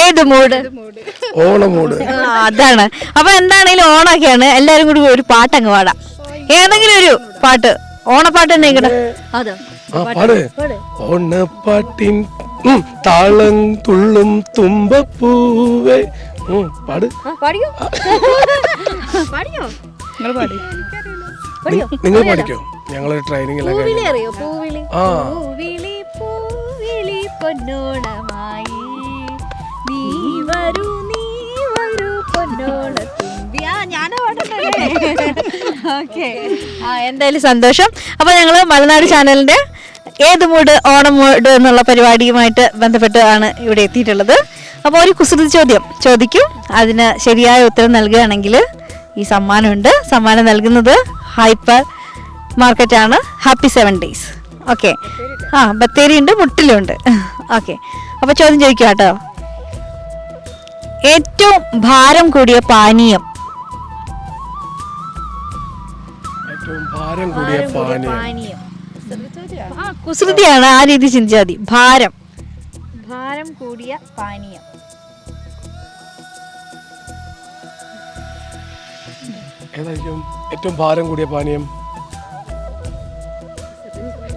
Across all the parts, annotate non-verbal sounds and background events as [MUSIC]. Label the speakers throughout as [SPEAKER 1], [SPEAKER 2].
[SPEAKER 1] ഏത് മൂഡ്?
[SPEAKER 2] ഓണമൂട്
[SPEAKER 1] അതാണ്. അപ്പൊ എന്താണേലും ഓണൊക്കെയാണ് എല്ലാരും കൂടി ഒരു പാട്ട് അങ്ങ് പാടാം. ഏതെങ്കിലും ഒരു പാട്ട്. ഓണപ്പാട്ട് തന്നെ അതെ.
[SPEAKER 2] ഓണപ്പാട്ടിൻ താളം തുള്ളും തുമ്പപ്പൂവേ. പാട്.
[SPEAKER 1] പാടിയോ? പാടിയോ?
[SPEAKER 2] നിങ്ങൾ പഠിക്കോ ഞങ്ങൾ ട്രെയിനിങ്
[SPEAKER 1] പൂവിളി. പൂവിളി. പൂവിളി പൊന്നോണമായി. ആ എന്തായാലും സന്തോഷം. അപ്പൊ ഞങ്ങൾ മലനാട് ചാനലിന്റെ ഏത് മൂഡ് ഓണം മൂഡ് എന്നുള്ള പരിപാടിയുമായിട്ട് ബന്ധപ്പെട്ടാണ് ഇവിടെ എത്തിയിട്ടുള്ളത്. അപ്പോൾ ഒരു കുസൃതി ചോദ്യം. ചോദിക്കും. അതിന് ശരിയായ ഉത്തരം നൽകുകയാണെങ്കിൽ ഈ സമ്മാനമുണ്ട്. സമ്മാനം നൽകുന്നത് ഹൈപ്പർ മാർക്കറ്റാണ്. Happy seven days. ഓക്കെ. ആ ബത്തേരി ഉണ്ട് മുട്ടിലുണ്ട്. ഓക്കെ. അപ്പോൾ ചോദ്യം ചോദിക്കാം കേട്ടോ ഏറ്റവും ഭാരം കൂടിയ പാനീയം?
[SPEAKER 2] ഏറ്റവും ഭാരം കൂടിയ പാനീയം.
[SPEAKER 1] ആ കുസൃതിയാണ് ആ രീതി ചിന്തിച്ചാൽ മതി. ഭാരം. ഭാരം കൂടിയ പാനീയം.
[SPEAKER 2] ഏതായിരിക്കും ഏറ്റവും ഭാരം കൂടിയ പാനീയം?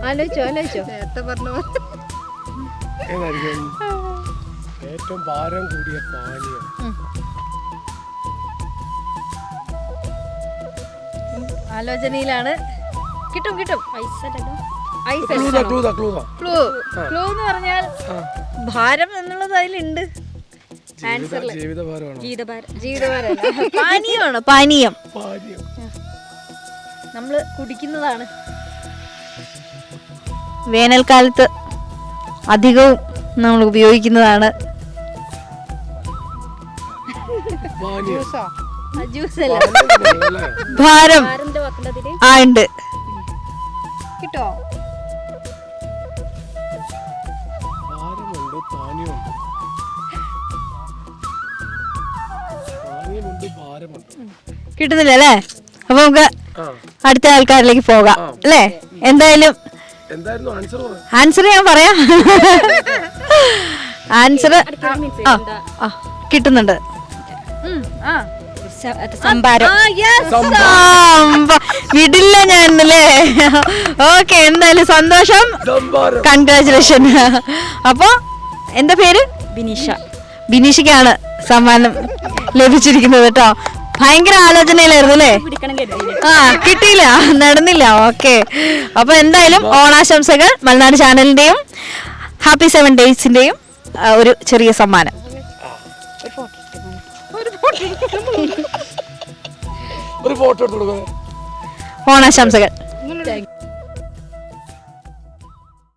[SPEAKER 1] ആലോചിച്ചോ ആലോചിച്ചോ.
[SPEAKER 2] ഏതായിരിക്കും? ഏറ്റവും ഭാരം കൂടിയ പാനീയം.
[SPEAKER 1] ആലോചനയിലാണ്. കിട്ടും കിട്ടും. ക്ലൂ ക്ലൂ എന്ന് പറഞ്ഞാൽ ഭാരം എന്നുള്ളത് അതിലുണ്ട്. പാനീയമാണ്? പാനീയം.
[SPEAKER 2] നമ്മൾ
[SPEAKER 1] നമ്മൾ കുടിക്കുന്നതാണ്. വേനൽക്കാലത്ത് അധികവും നമ്മൾ ഉപയോഗിക്കുന്നതാണ് ഭാരം. ആ ഉണ്ട്.
[SPEAKER 3] കിട്ടോ?
[SPEAKER 1] കിട്ടുന്നില്ല അല്ലേ അപ്പൊ നമുക്ക് അടുത്ത ആൾക്കാരിലേക്ക് പോകാം. അല്ലേ? എന്തായാലും
[SPEAKER 2] ആൻസർ
[SPEAKER 1] ഞാൻ പറയാം. [LAUGHS] ആൻസർ കിട്ടുന്നുണ്ട്. വിടില്ല ഞാൻ അല്ലേ ഓക്കെ എന്തായാലും സന്തോഷം. കൺഗ്രാചുലേഷൻ അപ്പോ എന്താ പേര്?
[SPEAKER 3] ബിനിഷ.
[SPEAKER 1] ബിനീഷയ്ക്കാണ് സമ്മാനം ലഭിച്ചിരിക്കുന്നത് കേട്ടോ. ഭയങ്കര ആലോചനയിലായിരുന്നു അല്ലേ? ആ കിട്ടിയില്ല. നടന്നില്ല. ഓക്കെ. അപ്പൊ എന്തായാലും ഓണാശംസകൾ മലനാട് ചാനലിന്റെയും ഹാപ്പി സെവൻ ഡേയ്സിന്റെയും ഒരു ചെറിയ സമ്മാനം.
[SPEAKER 2] ഒരു ഫോട്ടോ എടുത്ത് കൊടുക്കുന്നത്
[SPEAKER 1] ഓണാശംസകൾ.